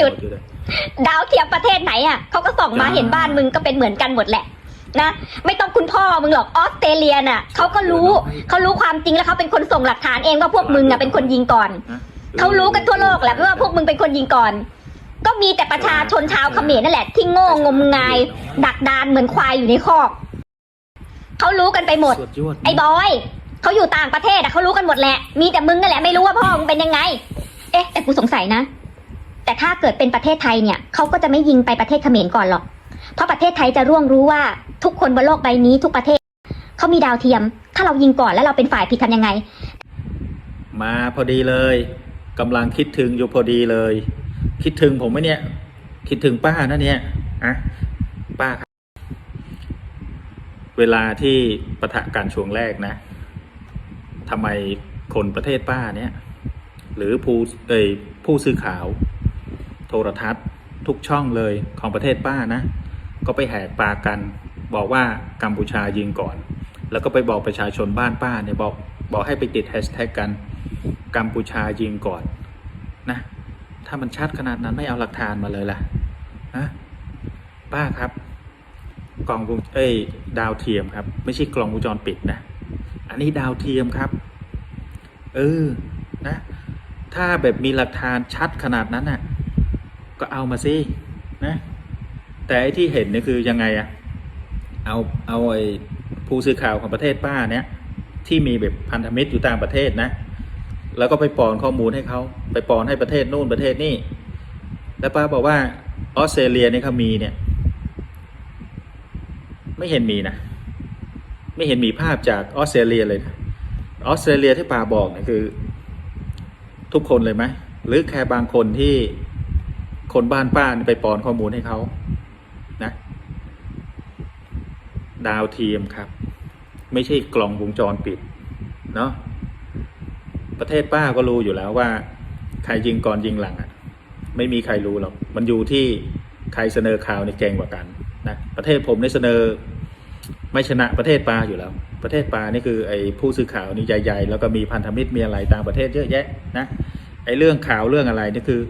จุดอยู่เลยดาวเทียมประเทศไหนอะเขาก็ส่องมาจ้าเห็นบ้านมึงก็เป็นเหมือนกันหมดแหละนะไม่ต้องคุณพ่อมึงหรอกออสเตรเลียน่ะเขาก็รู้เขารู้ความจริงแล้วเขาเป็นคนส่งหลักฐานเองว่าพวกมึงอะเป็นคนยิงก่อนนะเขารู้กันทั่วโลกแหละว่าพวกมึงเป็นคนยิงก่อน ก็มีแต่ประชาชนชาวเขมรนั่นแหละ ที่โง่งมงาย ดักดานเหมือนควายอยู่ในคอกเขารู้กันไปหมดสุยอดไอ้บอยเขาอยู่ต่างประเทศอะเขารู้กันหมดแหละ มีแต่มึงนั่นแหละไม่รู้ว่าพ่อมึงเป็นยังไง เอ๊ะแต่กูสงสัยนะ แต่ถ้าเกิดเป็นประเทศไทยเนี่ยเขาก็จะไม่ยิงไปประเทศเขมรก่อนหรอก เพราะประเทศไทยจะร่วงรู้ว่าทุกคนบนโลกใบนี้ทุกประเทศเขามีดาวเทียม ถ้าเรายิงก่อนแล้วเราเป็นฝ่ายผิดทำยังไง มาพอดีเลยกำลังคิดถึงอยู่พอดีเลย คิดถึงผมไหมเนี่ย คิดถึงป้านะเนี่ยอะป้าครับเวลาที่ปะทะกันช่วงแรกนะทำไมคนประเทศป้าเนี่ย หรือผู้เอ่ยผู้สื่อข่าว รทัศน์ ทุกช่องเลยของประเทศป้านะ ก็ไปแหกปากกัน บอกว่ากัมพูชายิงก่อน แล้วก็ไปบอกประชาชนบ้านป้าเนี่ยบอกบอกให้ไปติดแฮชแท็กกันกัมพูชายิงก่อนนะถ้ามันชัดขนาดนั้นไม่เอาหลักฐานมาเลยล่ะนะป้าครับ กล้องวงเอ้ยดาวเทียมครับ ไม่ใช่กล้องวงจรปิดนะ อันนี้ดาวเทียมครับ เออนะ ถ้าแบบมีหลักฐานชัดขนาดนั้นน่ะ ก็เอามาสินะแต่ไอ้ที่เห็นเนี่ยคือยังไงอะเอาเอาไอ้ผู้สื่อข่าวของประเทศป้าเนี่ยที่มีแบบพันธมิตรอยู่ต่างประเทศนะ แล้วก็ไปปอนข้อมูลให้เขาไปปอนให้ประเทศนู่นประเทศนี่แล้วป้าบอกว่าออสเตรเลียเนี่ยเขามีเนี่ย ไม่เห็นมีนะไม่เห็นมีภาพจากออสเตรเลียเลยนะออสเตรเลียที่ป้าบอกเนี่ยคือ ทุกคนเลยไหมหรือแค่บางคนที่ คนบ้านป้านไปปอนข้อมูลให้เขานะ ดาวเทียมครับ ไม่ใช่กล่องวงจรปิด เนาะประเทศป้าก็รู้อยู่แล้วว่า ใครยิงก่อนยิงหลังอะ่ะ ไม่มีใครรู้หรอก มันอยู่ที่ใครเสนอข่าวในเก่งกว่ากันนะประเทศผมในเสนอ ไม่ชนะประเทศปาอยู่แล้ว ประเทศปานี่คือไอ้ผู้สื่อข่าวนี่ใหญ่ๆแล้วก็มีพันธมิตรมีอะไรต่างประเทศเยอะแยะนะไอ้เรื่องข่าวเรื่องอะไรนี่คือ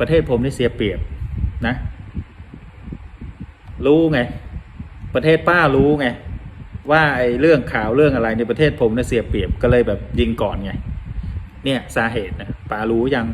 ประเทศผมนี่เสียเปรียบนะ รู้ไง ประเทศป้ารู้ไง ว่าไอ้เรื่องข่าวเรื่องอะไรในประเทศผมเนี่ยเสียเปรียบก็เลยแบบยิงก่อนไง เนี่ยสาเหตุนะป้ารู้ยัง